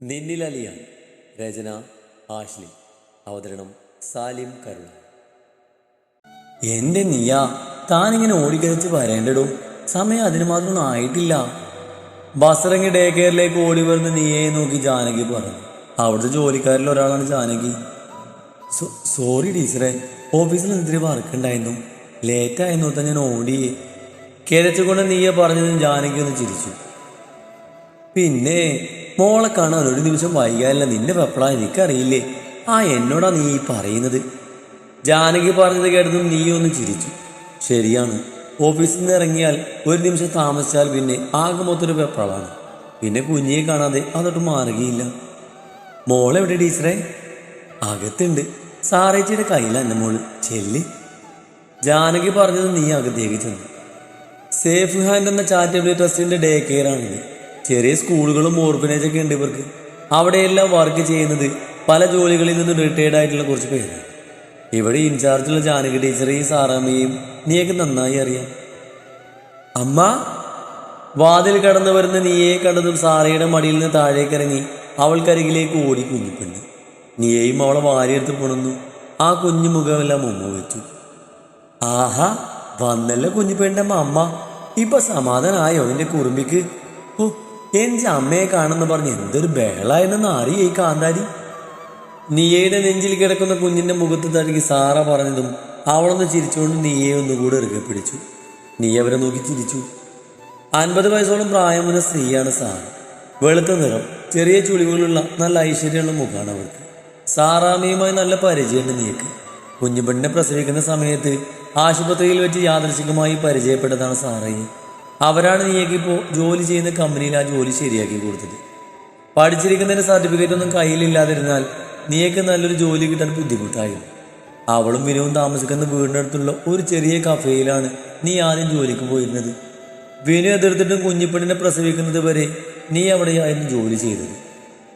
നിന്നിലലിയ രചന Ashley അവതരണം സാലിം കരുണ എന്റെ നീയ താനിങ്ങനെ ഓടിക്കരച്ച് വരേണ്ടടോ? സമയം അതിന് മാത്രം ആയിട്ടില്ല. ബസ്സിറങ്ങി ഡേ കെയറിലേക്ക് ഓടി വരുന്ന നീയെ നോക്കി ജാനകി പറഞ്ഞു. അവിടുത്തെ ജോലിക്കാരിൽ ഒരാളാണ് ജാനകി. സോറി ടീച്ചറെ ഓഫീസിൽ ഇത്തിരി വർക്ക് ഉണ്ടായിരുന്നു. ലേറ്റായിരുന്നു തന്നെ ഞാൻ ഓടി കിരച്ചുകൊണ്ട് നീയെ പറഞ്ഞതും ജാനകി ഒന്ന് ചിരിച്ചു. പിന്നെ മോളെ കാണാൻ ഒരു നിമിഷം വൈകാനല്ല. നിന്റെ വെപ്പള എനിക്കറിയില്ലേ. ആ എന്നോടാ നീ പറയുന്നത്? ജാനകി പറഞ്ഞത് കേട്ടതും നീ ഒന്ന് ചിരിച്ചു. ശരിയാണ്. ഓഫീസിൽ നിന്ന് ഇറങ്ങിയാൽ ഒരു നിമിഷം താമസിച്ചാൽ പിന്നെ ആകെ മൊത്തൊരു പെപ്പളാണ് പിന്നെ കുഞ്ഞിയെ കാണാതെ അതൊട്ട് മാറുകയില്ല. മോളെവിടെ ടീച്ചറെ? അകത്തുണ്ട്. സാറേച്ചിയുടെ കയ്യില എന്റെ മോൾ. ചെല്ല്. ജാനകി പറഞ്ഞത് നീ അകത്തേക്ക് ചെന്നു. സേഫ് ഹാൻഡ് എന്ന ചാരിറ്റബിൾ ട്രസ്റ്റിന്റെ ഡേ കെയർ ആണിത് ചെറിയ സ്കൂളുകളും ഓർഫനേജൊക്കെ ഉണ്ട് ഇവർക്ക്. അവിടെയെല്ലാം വർക്ക് ചെയ്യുന്നത് പല ജോലികളിൽ നിന്ന് റിട്ടയർഡ് ആയിട്ടുള്ള കുറച്ച് പേര് ഇവിടെ ഇൻചാർജുള്ള ജാനകി ടീച്ചറേയും സാറാമ്മയും നീയൊക്കെ നന്നായി അറിയാം. അമ്മ വാതിൽ കടന്നു വരുന്ന നീയെ കണ്ടതും സാറയുടെ മടിയിൽ നിന്ന് താഴേക്ക് ഇറങ്ങി അവൾക്കരികിലേക്ക് ഓടി കുഞ്ഞിപ്പെണ്ണ് നീയെയും അവളെ വാരിയെടുത്ത് പുണന്നു. ആ കുഞ്ഞു മുഖമെല്ലാം മുമ്പ് വെച്ചു. ആഹാ വന്നല്ല കുഞ്ഞിപ്പെണ്ണിന്റെ അമ്മ. ഇപ്പൊ സമാധാനമായോ എന്റെ കുറുമ്പിക്ക്? ഓ എന്റെ അമ്മയെ കാണുന്ന പറഞ്ഞ് എന്തൊരു ബഹളായെന്ന് അറിയേ കാന്താരി. നീയയുടെ നെഞ്ചിൽ കിടക്കുന്ന കുഞ്ഞിന്റെ മുഖത്ത് തഴുകി സാറ പറഞ്ഞതും അവളൊന്ന് ചിരിച്ചുകൊണ്ട് നീയെ ഒന്നുകൂടെ ഇറുകെ പിടിച്ചു. നീ അവരെ നോക്കി ചിരിച്ചു. അൻപത് വയസ്സോളം പ്രായമുള്ള സ്ത്രീയാണ് സാറ വെളുത്ത നിറം ചെറിയ ചുളിവുകളുള്ള നല്ല ഐശ്വര്യമുള്ള മുഖമാണ് അവർക്ക്. സാറാമ്മയുമായി നല്ല പരിചയമുണ്ട് നീക്ക്. കുഞ്ഞുപെണ്ണിനെ പ്രസവിക്കുന്ന സമയത്ത് ആശുപത്രിയിൽ വെച്ച് യാദൃശികമായി പരിചയപ്പെട്ടതാണ് സാറയെ. അവരാണ് നീയൊക്കെ ഇപ്പോൾ ജോലി ചെയ്യുന്ന കമ്പനിയിൽ ആ ജോലി ശരിയാക്കി കൊടുത്തത്. പഠിച്ചിരിക്കുന്നതിന്റെ സർട്ടിഫിക്കറ്റ് ഒന്നും കയ്യിലില്ലാതിരുന്നാൽ നീയൊക്കെ നല്ലൊരു ജോലി കിട്ടാൻ ബുദ്ധിമുട്ടായിരുന്നു അവളും വിനവും താമസിക്കുന്ന വീടിനടുത്തുള്ള ഒരു ചെറിയ കഫേയിലാണ് നീ ആദ്യം ജോലിക്ക് പോയിരുന്നത്. വിനു എതിർത്തിട്ടും കുഞ്ഞിപ്പെണ്ണിനെ പ്രസവിക്കുന്നത് വരെ നീ അവിടെയായിരുന്നു ജോലി ചെയ്തത്.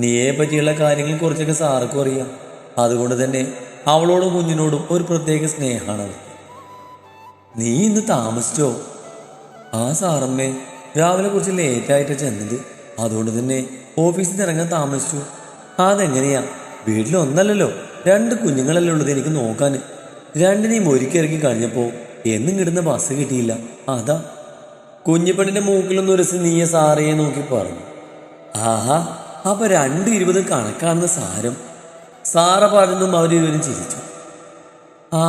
നീയെ പറ്റിയുള്ള കാര്യങ്ങൾ കുറച്ചൊക്കെ സാർക്കും അറിയാം. അതുകൊണ്ട് തന്നെ അവളോടും കുഞ്ഞിനോടും ഒരു പ്രത്യേക സ്നേഹമാണ് നീ ഇന്ന് താമസിച്ചോ? ആ സാറമ്മേ രാവിലെ കുറച്ച് ലേറ്റായിട്ട് ചെന്നത്. അതുകൊണ്ട് തന്നെ ഓഫീസിൽ നിന്ന് ഇറങ്ങാൻ താമസിച്ചു. അതെങ്ങനെയാ? വീട്ടിലൊന്നല്ലല്ലോ രണ്ട് കുഞ്ഞുങ്ങളല്ലേ ഉള്ളത് എനിക്ക് നോക്കാൻ. രണ്ടിനെയും ഒരുക്കി ഇറക്കി കഴിഞ്ഞപ്പോൾ എന്നും കിടുന്ന ബസ് കിട്ടിയില്ല. അതാ. കുഞ്ഞിപ്പെണ്ണിന്റെ മൂക്കിലൊന്നും ഒരു നീയ സാറയെ നോക്കി പറഞ്ഞു. ആഹാ അപ്പൊ രണ്ട് ഇരുപത് കണക്കാണെന്ന് സാരം. സാറ പറഞ്ഞതും അവരിരുവരും ചിരിച്ചു. ആ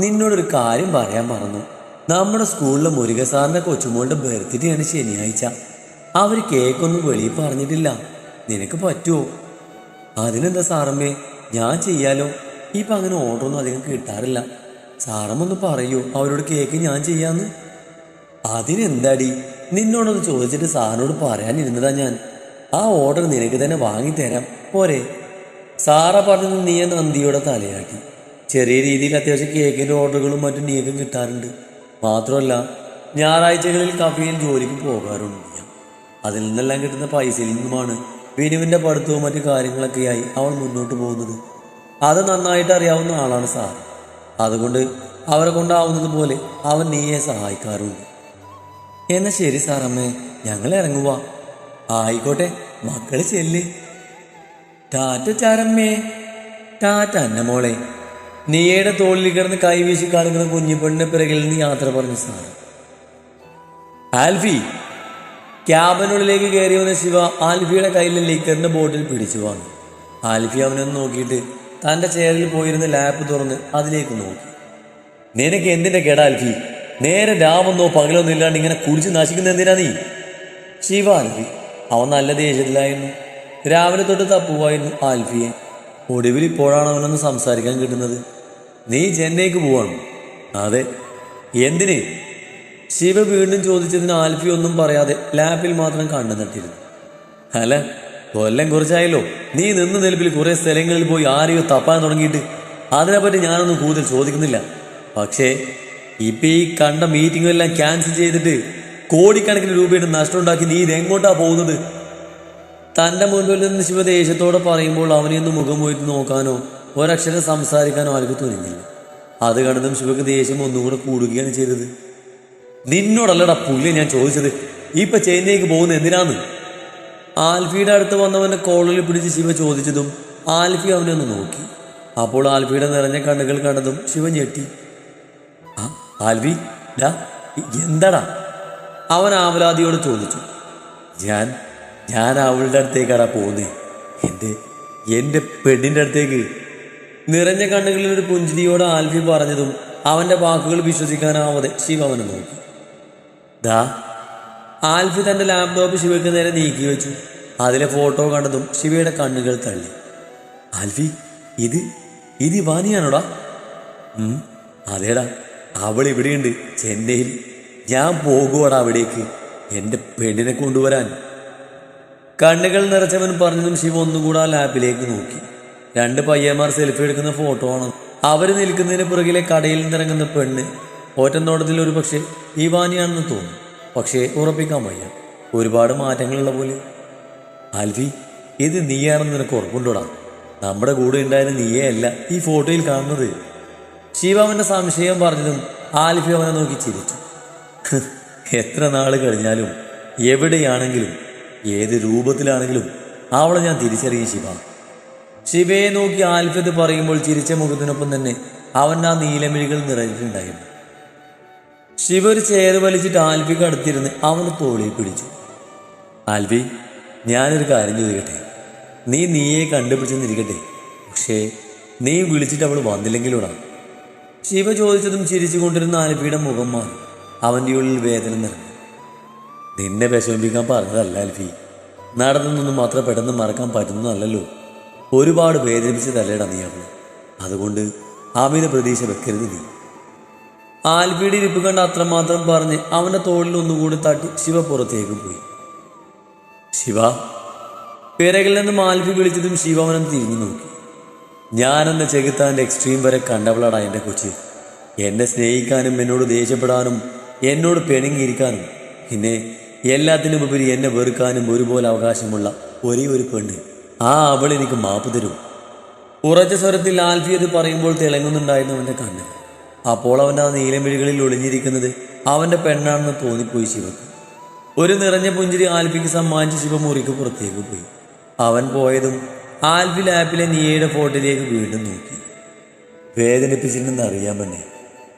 നിന്നോടൊരു കാര്യം പറയാൻ മറന്നു. നമ്മുടെ സ്കൂളിലെ മുരുക കൊച്ചുമോളുടെ ബർത്ത്ഡേ ആണ് ശനിയാഴ്ച. അവർ കേക്കൊന്നും വെളിയിൽ പറഞ്ഞിട്ടില്ല. നിനക്ക് പറ്റുമോ അതിനെന്താ സാറമ്മേ? ഞാൻ ചെയ്യാലോ? ഇപ്പം അങ്ങനെ ഓർഡറൊന്നും അധികം കിട്ടാറില്ല. സാറമ്മൊന്ന് പറയൂ അവരോട് കേക്ക് ഞാൻ ചെയ്യാന്ന്? അതിനെന്താടി? നിന്നോടൊന്ന് ചോദിച്ചിട്ട് സാറിനോട് പറയാനിരുന്നതാ ഞാൻ. ആ ഓർഡർ നിനക്ക് തന്നെ വാങ്ങി തരാം പോരെ. സാറ പറഞ്ഞത് നീ നന്ദിയോടെ തലയാട്ടി ചെറിയ രീതിയിൽ അത്യാവശ്യം കേക്കിന്റെ ഓർഡറുകളും മറ്റും നീക്കം കിട്ടാറുണ്ട്. മാത്രമല്ല ഞായറാഴ്ചകളിൽ കഫയിൽ ജോലിക്ക് പോകാറുണ്ട് അതിൽ നിന്നെല്ലാം കിട്ടുന്ന പൈസയിൽ നിന്നുമാണ് വിനുവിന്റെ പഠിത്തവും മറ്റു കാര്യങ്ങളൊക്കെയായി അവൾ മുന്നോട്ട് പോകുന്നത്. അത് നന്നായിട്ട് അറിയാവുന്ന ആളാണ് സാർ. അതുകൊണ്ട് അവരെ കൊണ്ടാവുന്നത് പോലെ അവൻ നീയെ സഹായിക്കാറുണ്ട്. എന്നാ ശരി സാറമ്മേ ഞങ്ങൾ ഇറങ്ങുക ആയിക്കോട്ടെ മക്കൾ ചെല്ല്. ടാറ്റ ചാരമ്മേ. ടാറ്റ അന്ന നീയുടെ തോളിൽ കിടന്ന് കൈവീശി കാണിക്കുന്ന കുഞ്ഞിപ്പെണ്ണിന് പിറകിൽ നിന്ന് യാത്ര പറഞ്ഞു സാർ. ആൽഫി ക്യാബിനുള്ളിലേക്ക് കയറി വന്ന ശിവ ആൽഫിയുടെ കയ്യിലെ ലിക്കറിന്റെ ബോട്ടിൽ പിടിച്ചു വാങ്ങി ആൽഫി അവനൊന്ന് നോക്കിയിട്ട് തന്റെ ചെയറിൽ പോയിരുന്ന ലാപ്പ് തുറന്ന് അതിലേക്ക് നോക്കി. നിനക്ക് എന്തിന്റെ കേടാ ആൽഫി? നേരെ രാവെന്നോ പകലൊന്നും ഇല്ലാണ്ട് ഇങ്ങനെ കുടിച്ച് നശിക്കുന്ന എന്തിനാ നീ? ശിവ ആൽഫി അവൻ നല്ല ദേഷ്യത്തിലായിരുന്നു. രാവിലെ തൊട്ട് തപ്പുവായിരുന്നു ആൽഫിയെ. ഒടുവിൽ ഇപ്പോഴാണ് അവനൊന്ന് സംസാരിക്കാൻ കിട്ടുന്നത്. നീ ചെന്നൈക്ക് പോവാണ്. അതെ. എന്തിന്? ശിവ വീണ്ടും ചോദിച്ചതിന് ആൽഫി ഒന്നും പറയാതെ ലാപ്പിൽ മാത്രം കണ്ണു നട്ടിരുന്നു അല്ല കൊല്ലം കുറച്ചായല്ലോ. നീ നിന്ന് നിൽപ്പിൽ കുറെ സ്ഥലങ്ങളിൽ പോയി ആരെയോ തപ്പാൻ തുടങ്ങിയിട്ട് അതിനെപ്പറ്റി ഞാനൊന്നും കൂടുതൽ ചോദിക്കുന്നില്ല. പക്ഷേ ഇപ്പൊ ഈ കണ്ട മീറ്റിംഗെല്ലാം ക്യാൻസൽ ചെയ്തിട്ട് കോടിക്കണക്കിന് രൂപയുടെ നഷ്ടമുണ്ടാക്കി നീ ഇതെങ്ങോട്ടാ പോകുന്നത്? തന്റെ മുൻപിൽ നിന്ന് ശിവ ദേഷ്യത്തോടെ പറയുമ്പോൾ അവനെയൊന്ന് മുഖം പോയിട്ട് നോക്കാനോ ഒരക്ഷരം സംസാരിക്കാനോ ആർക്ക് തുനിഞ്ഞില്ല. അത് കണ്ടതും ശിവക്ക് ദേഷ്യം ഒന്നുകൂടെ കൂടുകയാണ് ചെയ്തത്. നിന്നോടല്ലടാ പുള്ളി ഞാൻ ചോദിച്ചത് ഇപ്പൊ ചെന്നൈക്ക് പോകുന്നത് എന്തിനാന്ന്? ആൽഫിയുടെ അടുത്ത് വന്നവനെ കോളിൽ പിടിച്ച് ശിവ ചോദിച്ചതും ആൽഫി അവനെ ഒന്ന് നോക്കി. അപ്പോൾ ആൽഫിയുടെ നിറഞ്ഞ കണ്ണുകൾ കണ്ടതും ശിവ ഞെട്ടി. ആ എന്തടാ? അവൻ ആവലാതിയോട് ചോദിച്ചു. ഞാൻ ഞാൻ അവളുടെ അടുത്തേക്കാടാ പോകുന്നത് എന്റെ എന്റെ പെണ്ണിന്റെ അടുത്തേക്ക് നിറഞ്ഞ കണ്ണുകളിൽ ഒരു പുഞ്ചിരിയോട് ആൽഫി പറഞ്ഞതും അവന്റെ വാക്കുകൾ വിശ്വസിക്കാനാവാതെ ശിവ അവനെ നോക്കി. ദാ ആൽഫി തന്റെ ലാപ്ടോപ്പ് ശിവയ്ക്ക് നേരെ നീക്കി വെച്ചു. അതിലെ ഫോട്ടോ കണ്ടതും ശിവയുടെ കണ്ണുകൾ തള്ളി. ആൽഫി ഇത് ഇത് ഇവാനിയാണോടാ? ഉം, അതേടാ അവൾ ഇവിടെയുണ്ട് ചെന്നൈയിൽ. ഞാൻ പോകുവാടാ അവിടേക്ക് എന്റെ പെണ്ണിനെ കൊണ്ടുവരാൻ. കണ്ണുകൾ നിറച്ചവൻ പറഞ്ഞതും ശിവ ഒന്നുകൂടെ ആ ലാപ്പിലേക്ക് നോക്കി. രണ്ട് പയ്യന്മാർ സെൽഫി എടുക്കുന്ന ഫോട്ടോ ആണ്. അവർ നിൽക്കുന്നതിന് പുറകിലെ കടയിൽ നിന്നിറങ്ങുന്ന പെണ്ണ് ഓറ്റന്തോട്ടത്തിൽ ഒരു പക്ഷേ ഇവാനിയാണെന്ന് തോന്നും പക്ഷേ ഉറപ്പിക്കാൻ വയ്യ. ഒരുപാട് മാറ്റങ്ങളുള്ള പോലെ. ആൽഫി ഇത് നീയാണെന്ന് നിനക്ക് ഉറപ്പുണ്ടോടാ? നമ്മുടെ കൂടെ ഉണ്ടായിരുന്ന നീയേ അല്ല ഈ ഫോട്ടോയിൽ കാണുന്നത്. ശിവാമന്റെ സംശയം പറഞ്ഞതും ആൽഫി അവനെ നോക്കി ചിരിച്ചു. എത്ര നാൾ കഴിഞ്ഞാലും എവിടെയാണെങ്കിലും ഏത് രൂപത്തിലാണെങ്കിലും അവളെ ഞാൻ തിരിച്ചറിയും ശിവ. ശിവയെ നോക്കി ആൽഫത്ത് പറയുമ്പോൾ ചിരിച്ച മുഖത്തിനൊപ്പം തന്നെ അവൻ ആ നീലമിഴികൾ നിറഞ്ഞിട്ടുണ്ടായിരുന്നു. ശിവ ഒരു ചേർ വലിച്ചിട്ട് ആൽഫിക്ക് അടുത്തിരുന്ന് അവന് തോളിൽ പിടിച്ചു. ആൽഫി ഞാനൊരു കാര്യം ചോദിക്കട്ടെ? നീ നീയെ കണ്ടുപിടിച്ചെന്നിരിക്കട്ടെ? പക്ഷേ നീ വിളിച്ചിട്ട് അവൾ വന്നില്ലെങ്കിലൂടാ. ശിവ ചോദിച്ചതും ചിരിച്ചുകൊണ്ടിരുന്ന ആൽഫിയുടെ മുഖം മാറി. അവന്റെ ഉള്ളിൽ വേദന നിറഞ്ഞു. നിന്നെ വിഷമിപ്പിക്കാൻ പറഞ്ഞതല്ല ആൽഫി. നടന്നതൊന്നും മാത്രം പെട്ടെന്ന് മറക്കാൻ പറ്റുന്നതല്ലല്ലോ. ഒരുപാട് വേദനിപ്പിച്ചതല്ലേടാ നീ അവൾ അതുകൊണ്ട് അമിത പ്രതീക്ഷ വെക്കരുത് നീ. ആൽബിയുടെ ഇരിപ്പ് കണ്ട് അത്രമാത്രം പറഞ്ഞ് അവന്റെ തോളിൽ ഒന്നുകൂടി തട്ടി ശിവ പുറത്തേക്ക് പോയി. ശിവ പിറകിൽ നിന്നും ആൽബി വിളിച്ചതും ശിവ അവനെ തിരിഞ്ഞു നോക്കി. ഞാനെന്ന ചെകുത്താന്റെ എക്സ്ട്രീം വരെ കണ്ടവളാടാ എന്റെ കൊച്ചി. എന്നെ സ്നേഹിക്കാനും എന്നോട് ദേഷ്യപ്പെടാനും എന്നോട് പിണങ്ങിയിരിക്കാനും പിന്നെ എല്ലാത്തിനും ഉപരി എന്നെ വെറുക്കാനും ഒരുപോലെ അവകാശമുള്ള ഒരേ ഒരു പെണ്ണ്. ആ അവൾ എനിക്ക് മാപ്പ് തരൂ. ഉറച്ച സ്വരത്തിൽ ആൽഫി അത് പറയുമ്പോൾ തിളങ്ങുന്നുണ്ടായിരുന്നു അവന്റെ കണ്ണ്. അപ്പോൾ അവന്റെ ആ നീലമിഴികളിൽ ഒളിഞ്ഞിരിക്കുന്നത് അവന്റെ പെണ്ണാണെന്ന് തോന്നിപ്പോയി ശിവക്ക് ഒരു നിറഞ്ഞ പുഞ്ചിരി ആൽഫിക്ക് സമ്മാനിച്ച് ശിവ മുറിക്ക് പുറത്തേക്ക് പോയി. അവൻ പോയതും ആൽഫി ലാപ്പിലെ നീയയുടെ ഫോട്ടോയിലേക്ക് വീണ്ടും നോക്കി. വേദനിപ്പിച്ചിട്ടുണ്ടെന്ന് അറിയാൻ പെണ്ണേ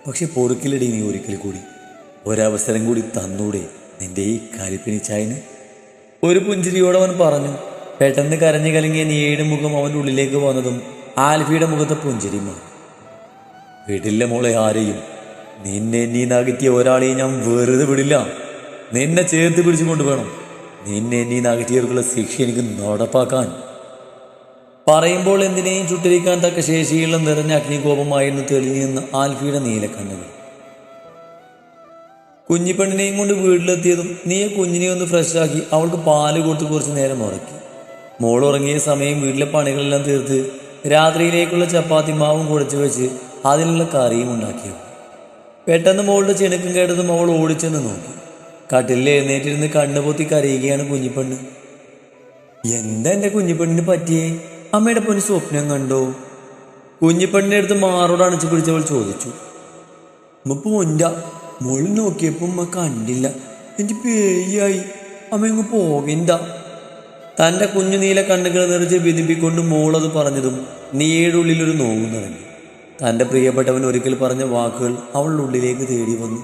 പക്ഷെ പൊറുക്കിലടി നീ ഒരിക്കൽ കൂടി. ഒരവസരം കൂടി തന്നൂടെ നിന്റെ ഈ കലിപ്പിനി ചായന്. ഒരു പുഞ്ചിരിയോടെ അവൻ പറഞ്ഞു പെട്ടെന്ന് കരഞ്ഞു കലങ്ങിയ നീയുടെ മുഖം അവന്റെ ഉള്ളിലേക്ക് വന്നതും ആൽഫിയുടെ മുഖത്തെ പുഞ്ചിരി മാറി വിടില്ല മോളെ ആരെയും. നിന്നെ നീ നകറ്റിയ ഒരാളെയും ഞാൻ വെറുതെ വിടില്ല. നിന്നെ ചേർത്ത് പിടിച്ചു കൊണ്ടുവേണം നിന്നെ നീ നകറ്റിയവർക്കുള്ള ശിക്ഷ എനിക്ക് നടപ്പാക്കാൻ. പറയുമ്പോൾ എന്തിനേയും ചുട്ടിരിക്കാൻ തക്ക ശേഷിയുള്ള നിറഞ്ഞ അഗ്നികോപമായിരുന്നു തെളിഞ്ഞു നിന്ന ആൽഫിയുടെ നീലക്കണ്ണുകൾ. കുഞ്ഞിപ്പെണ്ണിനെയും കൊണ്ട് വീട്ടിലെത്തിയതും നീ കുഞ്ഞിനെ ഒന്ന് ഫ്രഷാക്കി അവൾക്ക് പാൽ കൊടുത്ത് കുറച്ച് നേരം ഉറക്കി. മോൾ ഉറങ്ങിയ സമയം വീട്ടിലെ പണികളെല്ലാം തീർത്ത് രാത്രിയിലേക്കുള്ള ചപ്പാത്തി മാവും കുഴച്ച് വെച്ച് അതിനുള്ള കറിയും ഉണ്ടാക്കിയോ പെട്ടെന്ന് മോളുടെ ചെണുക്കും കേട്ടതും അവൾ ഓടിച്ചെന്ന് നോക്കി. കട്ടിലിൽ എഴുന്നേറ്റിരുന്ന് കണ്ണു പൊത്തി കരയുകയാണ് കുഞ്ഞിപ്പെണ്ണ്. എന്താ എന്റെ കുഞ്ഞിപ്പെണ്ണിന് പറ്റിയേ? അമ്മയുടെ പൊന്ന് സ്വപ്നം കണ്ടോ? കുഞ്ഞിപ്പെണ്ണിന്റെ അടുത്ത് മാറോട് അണച്ചു പിടിച്ചവൾ ചോദിച്ചു. ഉമ്മ പോണ്ട മോൾ നോക്കിയപ്പോ ഉമ്മ കണ്ടില്ല. എനിക്ക് പേയായി അമ്മ ഇങ്ങ് പോകണ്ട. തന്റെ കുഞ്ഞു നീല കണ്ണുകൾ നിറച്ച് വിധിപ്പിക്കൊണ്ട് മോളത് പറഞ്ഞതും നീഴുള്ളിലൊരു നോവ് നിറഞ്ഞു. തന്റെ പ്രിയപ്പെട്ടവൻ ഒരിക്കൽ പറഞ്ഞ വാക്കുകൾ അവളുടെ ഉള്ളിലേക്ക് തേടി വന്നു.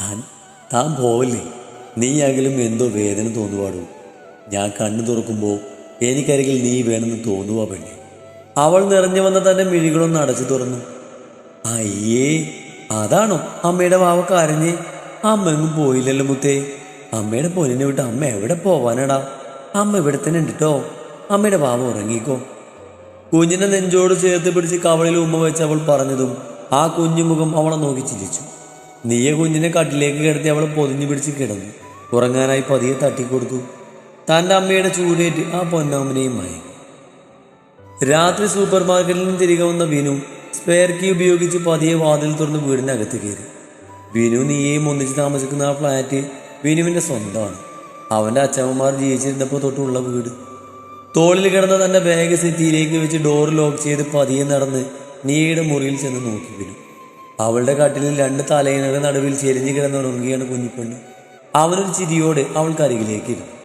താൻ താൻ പോവല്ലേ? നീയാകിലും എന്തോ വേദന തോന്നുവാടൂ? ഞാൻ കണ്ണു തുറക്കുമ്പോൾ എനിക്കരികിൽ നീ വേണമെന്ന് തോന്നുവാ പെണ്ണെ. അവൾ നിറഞ്ഞു വന്ന തന്റെ മിഴികളൊന്ന് അടച്ചു തുറന്നു. അയ്യേ അതാണോ അമ്മയുടെ വാവ കരഞ്ഞ് അമ്മ എങ്ങും പോയില്ലല്ലോ മുത്തേ. അമ്മയുടെ പൊന്നിനെ വിട്ട് അമ്മ എവിടെ പോവാനടാ? അമ്മ ഇവിടെ തന്നെ ഉണ്ട് അമ്മയുടെ വാവ ഉറങ്ങിക്കോ. കുഞ്ഞിനെ നെഞ്ചോട് ചേർത്ത് പിടിച്ച് കവളിൽ ഉമ്മ വെച്ച് അവൾ പറഞ്ഞതും ആ കുഞ്ഞു മുഖം അവളെ നോക്കി ചിരിച്ചു. നീയ കുഞ്ഞിനെ കട്ടിലേക്ക് കിടത്തി അവൾ പൊതിഞ്ഞു പിടിച്ച് കിടന്നു. ഉറങ്ങാനായി പതിയെ തട്ടിക്കൊടുത്തു. തന്റെ അമ്മയുടെ ചൂടേറ്റ് ആ പൊന്നാമനെയും മയങ്ങി രാത്രി സൂപ്പർ മാർക്കറ്റിൽ നിന്ന് തിരികെ വന്ന വിനു സ്പെയർ കീ ഉപയോഗിച്ച് പതിയെ വാതിൽ തുറന്ന് വീടിനകത്ത് കയറി. വിനു നീയും ഒന്നിച്ച് താമസിക്കുന്ന ആ ഫ്ലാറ്റ് വിനുവിന്റെ സ്വന്തമാണ്. അവന്റെ അച്ഛമ്മമാർ ജീവിച്ചിരുന്നപ്പോൾ തൊട്ടുള്ള വീട്. തോളിൽ കിടന്ന തന്റെ ബാഗ് സെറ്റിയിലേക്ക് വെച്ച് ഡോർ ലോക്ക് ചെയ്ത് പതിയെ നടന്ന് നീയുടെ മുറിയിൽ ചെന്ന് നോക്കി വരും അവളുടെ കട്ടിലിൽ രണ്ട് തലയിണയുടെ നടുവിൽ ചെരിഞ്ഞു കിടന്നുറങ്ങുകയാണ് കുഞ്ഞിപ്പെണ്ണ്. അവനൊരു ചിരിയോടെ അവൾക്ക് അരികിലേക്ക് ഇരുന്നു.